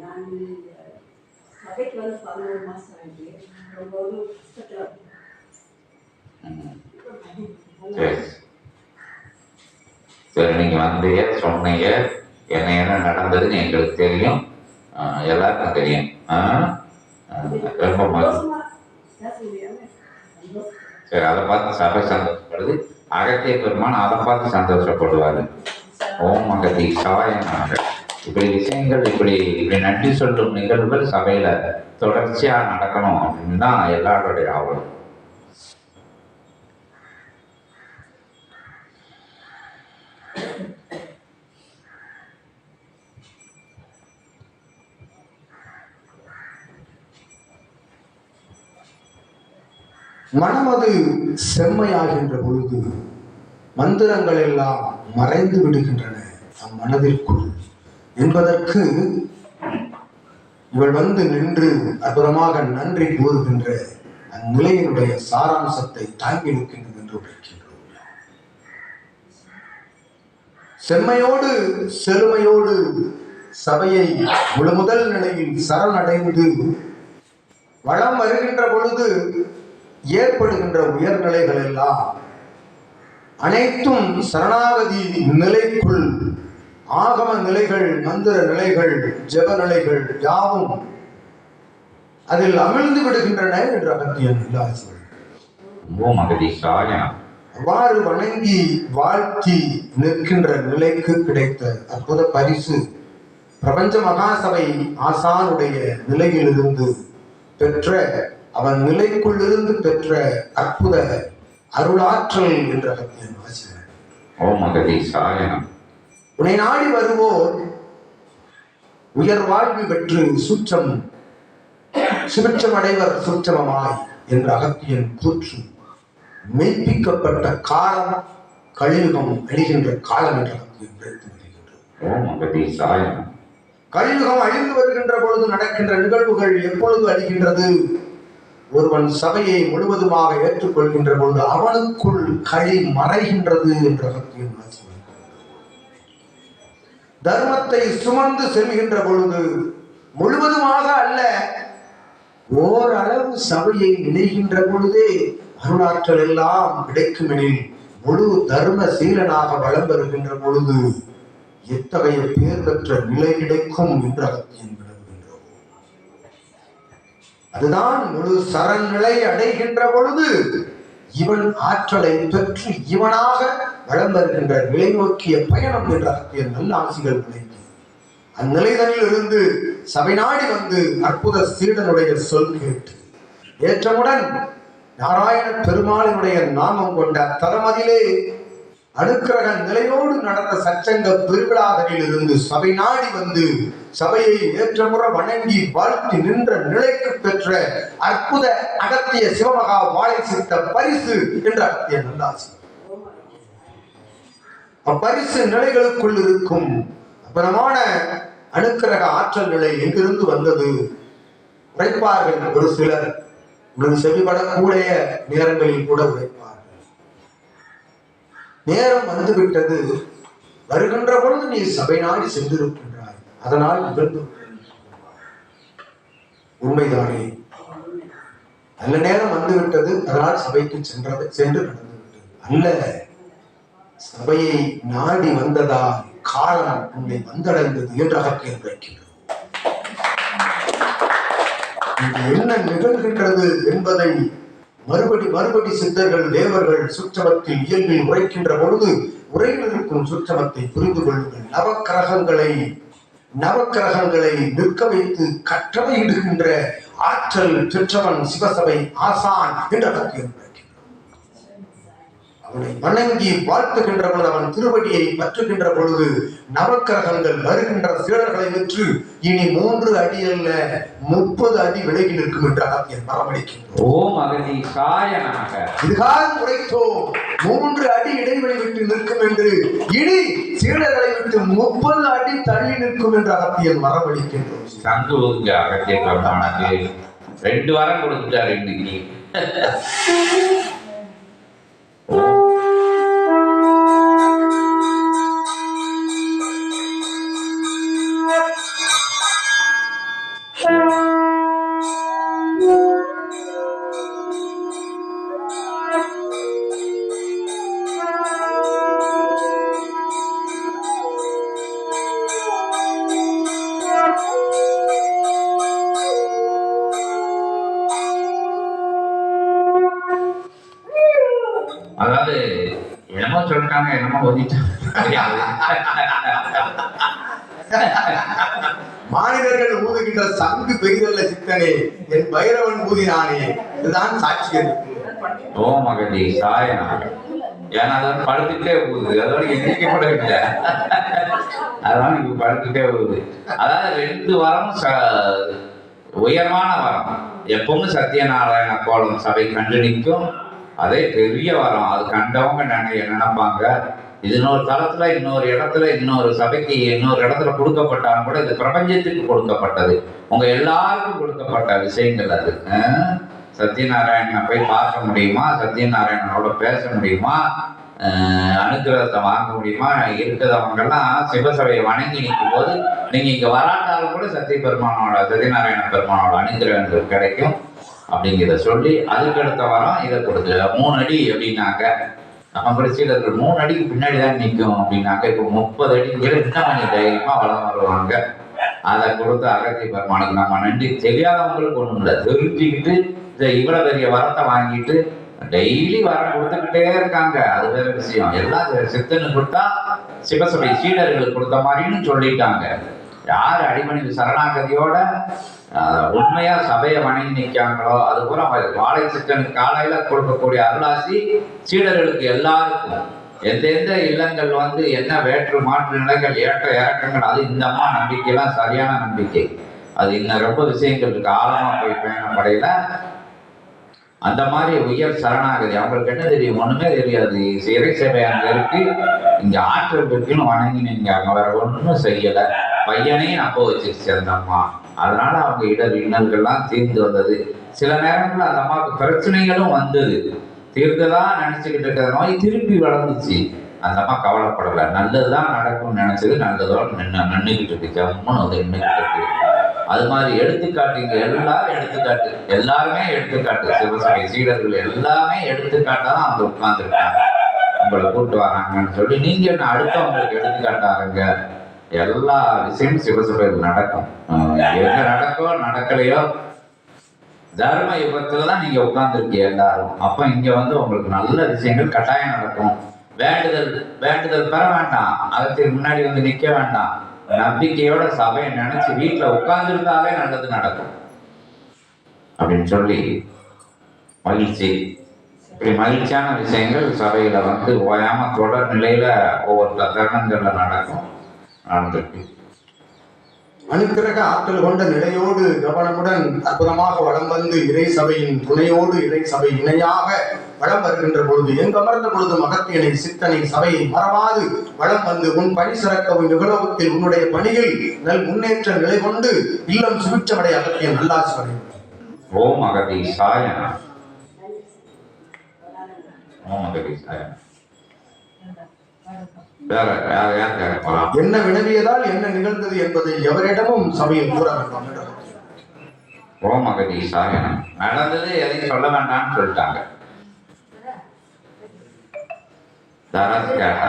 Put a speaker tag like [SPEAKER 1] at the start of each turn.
[SPEAKER 1] நான் சபைக்கு வந்து பதினோரு மாதம் ரொம்ப ஒரு கஷ்டத்தில்
[SPEAKER 2] சரி நீங்க வந்தீங்க சொன்னீங்க என்ன என்ன நடந்ததுன்னு எங்களுக்கு தெரியும். ஆஹ் எல்லாருக்கும் தெரியும். ஆஹ் ரொம்ப சரி அதை பார்த்து சபை சந்தோஷப்படுது. அகத்திய பெருமான் அதை பார்த்து சந்தோஷப்படுவாரு. ஓம் அகதி சாயனாக இப்படி விஷயங்கள் இப்படி இப்படி நன்றி சொல்லும் நிகழ்வுகள் சபையில தொடர்ச்சியா நடக்கணும் அப்படின்னு தான் எல்லாருடைய ஆவலும்
[SPEAKER 3] மனமது செம்மையாகின்ற பொழுது மந்திரங்கள் எல்லாம் மறைந்து விடுகின்றன நம் மனதிற்குள் என்பதற்கு இவள் வந்து நின்று அற்புதமாக நன்றி கூறுகின்ற அந்நிலையினுடைய சாராம்சத்தை தாங்கி நிற்கின்றது என்று உழைக்கின்றோம் செம்மையோடு செழுமையோடு சபையை முழுமுதல் நிலையில் சரணடைந்து வளம் வருகின்ற பொழுது ஏற்படுகின்ற உயர்நிலைகள் எல்லாம் அனைத்தும் சரணாகதி நிலைக்குள் ஆகம நிலைகள் மந்திர நிலைகள் ஜெப நிலைகள் யாவும் அதில் அமிழ்ந்து விடுகின்றன என்று அகத்தியன்
[SPEAKER 2] ஓம்
[SPEAKER 3] அவ்வாறு வணங்கி வாழ்த்தி நிற்கின்ற நிலைக்கு கிடைத்த அற்புத பரிசு பிரபஞ்ச மகாசபை ஆசானுடைய நிலையிலிருந்து பெற்ற அவன் நிலைக்குள்ளிருந்து பெற்ற அற்புத அருளாற்றல் என்ற
[SPEAKER 2] ஓம் அகதி சாயனம்.
[SPEAKER 3] உன்னை நாடி வருவோர் உயர் வாழ்வு பெற்று சுற்றம் சுபிட்சம் அடைவர் சுற்றமமாய் என்ற அகத்தியன் கூற்று. மெய்ப்பிக்கப்பட்ட காலம் கலியுகம் அழிகின்ற காலம் என்ற அகத்தியன் எடுத்து வருகின்றது. கலியுகம் அழிந்து வருகின்ற பொழுது நடக்கின்ற நிகழ்வுகள் எப்பொழுது அழிகின்றது? ஒருவன் சபையை முழுவதுமாக ஏற்றுக்கொள்கின்ற பொழுது அவனுக்குள் களி மறைகின்றது என்ற அகத்தியன் தர்மத்தை சுமந்து செல்கின்ற பொழுது முழுவதுமாக அல்ல ஓரளவு சபையை இணைகின்ற பொழுதே அருளாற்றல் எல்லாம் கிடைக்குமெனில் முழு தர்ம சீலனாக வளம் வருகின்ற பொழுது எத்தகைய பேர் பெற்ற நிலை கிடைக்கும் என்று அகத்தியன் அதுதான் முழு சரநிலை அடைகின்ற பொழுது இவன் ஆற்றலை பெற்று இவனாக வளம் வருகின்ற நிலை நோக்கிய பயணம் என்ற நல்ல ஆசிகள் விளைக்கும் அந்நிலைதனில் இருந்து சபை நாடி வந்து அற்புத சீடனுடைய சொல் கேட்டு ஏற்றமுடன் நாராயண பெருமாளினுடைய நாமம் கொண்ட தரமதிலே அனுக்கிரக நிலையோடு நடந்த சச்சங்க பெருவிழாதனில் இருந்து சபை நாடி வந்து சபையை ஏற்றமுற வணங்கி வாழ்த்தி நின்ற நிலைக்கு பெற்ற அற்புத அகத்திய சிவமகா வாழை சித்த பரிசு என்ற அகத்திய நல்லாசி. அப்பரிசு நிலைகளுக்குள் இருக்கும் அப்புறமான அணுக்கிரக ஆற்றல் நிலை எங்கிருந்து வந்தது? உரைப்பார்கள் ஒரு சிலர். உனது செவிபடக்கூடிய நேரங்களில் கூட உரைப்பார்கள் நேரம் வந்துவிட்டது. வருகின்ற பொழுது நீ சபை நாடி சென்றிருக்கின்றாய். அதனால் நிகழ்ந்து உண்மைதானே? நல்ல நேரம் வந்துவிட்டது. அதனால் சபைக்கு சென்றது சென்று நடந்துவிட்டது. அல்ல சபையை நாடி வந்ததால் காலம் உன்னை வந்தடைந்தது என்று அகற்றில் என்ன நிகழ்கின்றது என்பதை மறுபடி மறுபடி சித்தர்கள் தேவர்கள் சுற்றமத்தில் இயல்பில் உரைக்கின்ற பொழுது உரையில் சுற்றமத்தை புரிந்து கொள்ளுங்கள். நவக்கிரகங்களை நவக்கிரகங்களை நிற்க வைத்து கட்டளையிடுகின்ற ஆற்றல் பெற்றவன் சிவசபை ஆசான் என்ற அவனை வணங்கி வாழ்த்துகின்ற பொழுது அவன் திருவடியை பற்றுகின்ற பொழுது நவக்கிரகங்கள் வருகின்ற சீடர்களை வெற்று இனி மூன்று அடி அல்ல முப்பது அடி விலகி நிற்கும் என்று அகத்தியன் மரமளிக்கின்றோம்
[SPEAKER 2] ஓம் அகதி சாயனாக
[SPEAKER 3] இதுகால் உரைத்தோம் மூன்று அடி இடைவெளி விட்டு நிற்கும் என்று இனி சீடர்களை விட்டு முப்பது அடி தள்ளி நிற்கும் என்று அகத்தியன் மரமளிக்கின்றோம்
[SPEAKER 2] ஊதுங்க அகத்திய ரெண்டு வாரம் கொடுத்துட்டாரு இன்னைக்கு சொல்லிட்டாங்க என்னமோ ஒதிட்டாங்க
[SPEAKER 3] மாநிலர்கள் ஊதுகின்ற சங்கு பெரிதல்ல சித்தனே என் பைரவன் ஊதினானே. இதுதான் சாட்சியம்
[SPEAKER 2] ஓ மகதி சாயனா. ஏன்னா அது படுத்துட்டே போகுது அதோட எண்ணிக்கை கூட இல்லை. அதனால இங்க படுத்துட்டே போகுது அதாவது ரெண்டு வரம் ச- உயர்வான வரம். எப்பவும் சத்யநாராயண கோலம் சபை கண்டு நிற்கும். அதே பெரிய வரம் அது கண்டவங்க நினை நினைப்பாங்க இது இன்னொரு தளத்துல இன்னொரு இடத்துல இன்னொரு சபைக்கு இன்னொரு இடத்துல கொடுக்கப்பட்டாலும் கூட இது பிரபஞ்சத்துக்கு கொடுக்கப்பட்டது. உங்க எல்லாருக்கும் கொடுக்கப்பட்ட விஷயங்கள் அது. சத்யநாராயணனை போய் பார்க்க முடியுமா? சத்யநாராயணனோட பேச முடியுமா? அனுகிரகத்தை வாங்க முடியுமா? இருக்கிறவங்கெல்லாம் சிவசபையை வணங்கி நிற்கும் போது நீங்க இங்க வராட்டாலும் கூட சத்திய பெருமானோட சத்யநாராயண பெருமானோட அனுகிரகங்கள் கிடைக்கும். அப்படிங்கிறத சொல்லி அதுக்கடுத்த வாரம் இதை கொடுத்து மூணு அடி அப்படின்னாக்க நம்ம சீடர்கள் மூணு அடிக்கு பின்னாடி தான் நிற்கும் அப்படின்னாக்க இப்போ முப்பது அடிங்கிற இன்னும் கொஞ்சம் தைரியமா வளம் வருவாங்க. அதை கொடுத்து அகத்தி பெருமானுக்கு நம்ம நன்றி தெரியாதவங்களுக்கு ஒன்றும் இல்லை. தெரிஞ்சுக்கிட்டு இந்த இவ்வளவு பெரிய வரத்தை வாங்கிட்டு டெய்லி வரம் கொடுத்துக்கிட்டே இருக்காங்க. அது வேற விஷயம். எல்லாம் சித்தனு கொடுத்தா சிவசபை சீடர்களுக்கு கொடுத்த மாதிரின்னு சொல்லிட்டாங்க. யார் அடிமணி சரணாகதியோட உண்மையா சபையை வணங்கி நிற்காங்களோ அது பூரா வாழை சித்தனுக்கு காலையில கொடுக்கக்கூடிய அருளாசி சீடர்களுக்கு எல்லாருக்கும். எந்தெந்த இல்லங்கள் வந்து என்ன வேற்று மாற்று நிலைகள் ஏற்ற இறக்கங்கள் அது இந்த அம்மா நம்பிக்கைலாம் சரியான நம்பிக்கை. அது இன்னும் ரொம்ப விஷயங்கள் இருக்கு. ஆழமா போய் பயணப்படையில அந்த மாதிரி உயர் சரணாகதி அவங்களுக்கு என்ன தெரியும்? ஒண்ணுமே தெரியாது. சிறை சேவை அங்க இருக்கு. இங்க ஆற்றல் இருக்குன்னு வணங்கினீங்க அங்க வேற ஒண்ணும் செய்யலை. பையனையும் நம்ப வச்சிருச்சு அந்த அம்மா அதனால அவங்க இட இன்னல்கள்லாம் தீர்ந்து வந்தது. சில நேரங்களில் அந்த அம்மாவுக்கு பிரச்சனைகளும் வந்தது. தீர்ந்துதான் நினைச்சுக்கிட்டு இருக்கிற நோய் திருப்பி வளர்ந்துச்சு. அந்த அம்மா கவலைப்படலை. நல்லதுதான் நடக்கும்னு நினைச்சது நல்லதோட நின்று நின்றுக்கிட்டு இருக்கு. ஜம்முன்னு வந்து நின்றுக்கிட்டு இருக்கு. அது மாதிரி எடுத்துக்காட்டுங்க எல்லாரும் எடுத்துக்காட்டு. எல்லாருமே எடுத்துக்காட்டு. சிவசபை சீடர்கள் எல்லாமே எடுத்துக்காட்டா தான் அவங்க உட்கார்ந்துருக்காங்க. உங்களை கூப்பிட்டு வராங்கன்னு சொல்லி நீங்க என்ன அடுத்தவங்களுக்கு எடுத்துக்காட்டாருங்க? எல்லா விஷயமும் சிவசபையில் நடக்கும். எங்க நடக்கோ நடக்கலையோ தர்ம யுகத்துல தான் நீங்க உட்கார்ந்துருக்கீங்க எல்லாரும். அப்ப இங்க வந்து உங்களுக்கு நல்ல விஷயங்கள் கட்டாயம் நடக்கும். வேண்டுதல் வேண்டுதல் பெற வேண்டாம். அதற்கு முன்னாடி வந்து நிக்க வேண்டாம். நம்பிக்கையோட சபையை நினைச்சு வீட்டுல உட்கார்ந்துருந்தாலே நல்லது நடக்கும். அப்படின்னு சொல்லி மகிழ்ச்சி. இப்படி மகிழ்ச்சியான விஷயங்கள் சபையில வந்து ஓயாம தொடர் நிலையில ஒவ்வொரு தருணங்கள்ல நடக்கும். நடந்திருக்கு
[SPEAKER 3] அனுக்கிரக ஆற்றல் கொண்ட நிலையோடு கவனமுடன் அற்புதமாக வலம் வந்து இறை சபையின் துணையோடு இறை சபை இணையாக வலம் வருகின்ற பொழுது எங்கமர்ந்த பொழுது மகத்தியனை சித்தனை சபையை மறவாது. வலம் வந்து உன் பணி சிறக்க உன் யுகலோகத்தில் உன்னுடைய பணியில் நல் முன்னேற்ற நிலை கொண்டு இல்லம் சுபிச்சமடை அகத்திய நல்லாசி அடையும்.
[SPEAKER 2] ஓம் அகதி சாயன ஓம் அகதி சாயன வேற வேற கேட்க போலாம்
[SPEAKER 3] என்ன வினவியதால் என்ன நிகழ்ந்தது என்பதை எவரிடமும் சபையில் கூற வேண்டாம். என்று
[SPEAKER 2] ஓம் அகதி சாயன நடந்தது எதையும் சொல்ல வேண்டாம்னு சொல்லிட்டாங்க. தரஸ் கேட்டா